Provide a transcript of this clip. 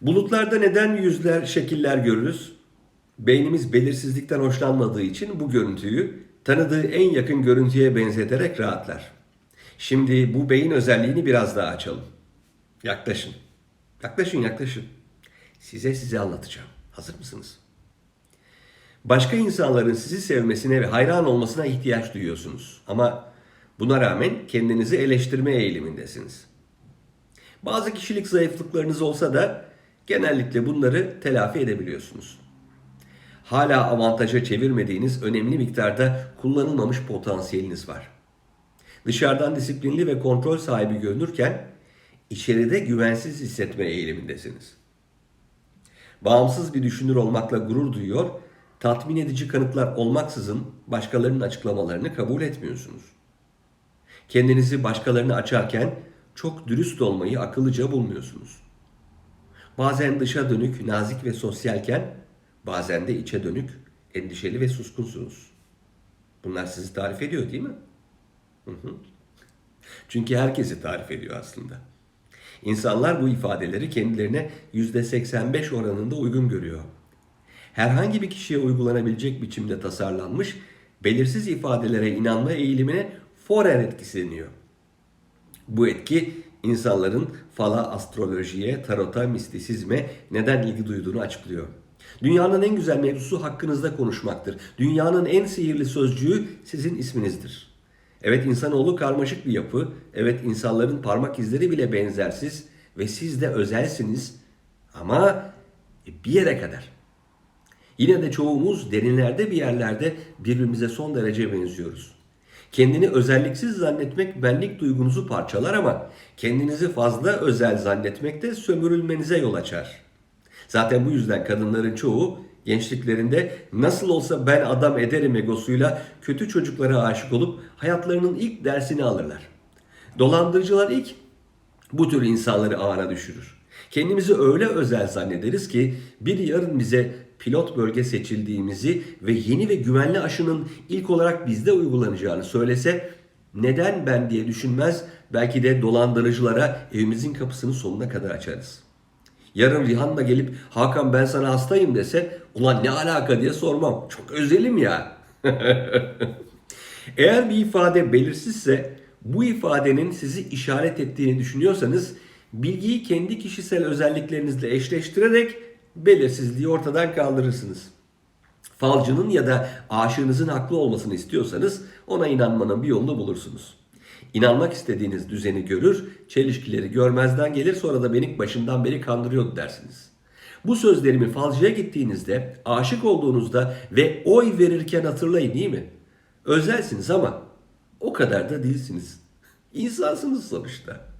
Bulutlarda neden yüzler, şekiller görürüz? Beynimiz belirsizlikten hoşlanmadığı için bu görüntüyü tanıdığı en yakın görüntüye benzeterek rahatlar. Şimdi bu beyin özelliğini biraz daha açalım. Yaklaşın. Yaklaşın, yaklaşın. Size size anlatacağım. Hazır mısınız? Başka insanların sizi sevmesine ve hayran olmasına ihtiyaç duyuyorsunuz. Ama buna rağmen kendinizi eleştirme eğilimindesiniz. Bazı kişilik zayıflıklarınız olsa da genellikle bunları telafi edebiliyorsunuz. Hala avantaja çevirmediğiniz önemli miktarda kullanılmamış potansiyeliniz var. Dışarıdan disiplinli ve kontrol sahibi görünürken içeride güvensiz hissetme eğilimindesiniz. Bağımsız bir düşünür olmakla gurur duyuyor, tatmin edici kanıtlar olmaksızın başkalarının açıklamalarını kabul etmiyorsunuz. Kendinizi başkalarına açarken çok dürüst olmayı akıllıca bulmuyorsunuz. Bazen dışa dönük, nazik ve sosyalken bazen de içe dönük, endişeli ve suskunsunuz. Bunlar sizi tarif ediyor değil mi? Hı hı. Çünkü herkesi tarif ediyor aslında. İnsanlar bu ifadeleri kendilerine %85 oranında uygun görüyor. Herhangi bir kişiye uygulanabilecek biçimde tasarlanmış belirsiz ifadelere inanma eğilimine Forer etkisi deniyor. Bu etki insanların fala, astrolojiye, tarota, mistisizme neden ilgi duyduğunu açıklıyor. Dünyanın en güzel mevzusu hakkınızda konuşmaktır. Dünyanın en sihirli sözcüğü sizin isminizdir. Evet insanoğlu karmaşık bir yapı. Evet insanların parmak izleri bile benzersiz ve siz de özelsiniz. Ama bir yere kadar. Yine de çoğumuz derinlerde bir yerlerde birbirimize son derece benziyoruz. Kendini özelliksiz zannetmek benlik duygunuzu parçalar ama kendinizi fazla özel zannetmek de sömürülmenize yol açar. Zaten bu yüzden kadınların çoğu gençliklerinde nasıl olsa ben adam ederim egosuyla kötü çocuklara aşık olup hayatlarının ilk dersini alırlar. Dolandırıcılar ilk bu tür insanları ağına düşürür. Kendimizi öyle özel zannederiz ki bir yarın bize pilot bölge seçildiğimizi ve yeni ve güvenli aşının ilk olarak bizde uygulanacağını söylese neden ben diye düşünmez belki de dolandırıcılara evimizin kapısını sonuna kadar açarız. Yarın Rihanna gelip Hakan ben sana hastayım dese ulan ne alaka diye sormam. Çok özelim ya. Eğer bir ifade belirsizse bu ifadenin sizi işaret ettiğini düşünüyorsanız bilgiyi kendi kişisel özelliklerinizle eşleştirerek belirsizliği ortadan kaldırırsınız. Falcının ya da aşığınızın haklı olmasını istiyorsanız ona inanmanın bir yolunu bulursunuz. İnanmak istediğiniz düzeni görür, çelişkileri görmezden gelir sonra da beni başından beri kandırıyordu dersiniz. Bu sözlerimi falcıya gittiğinizde, aşık olduğunuzda ve oy verirken hatırlayın değil mi? Özelsiniz ama o kadar da değilsiniz. İnsansınız sonuçta.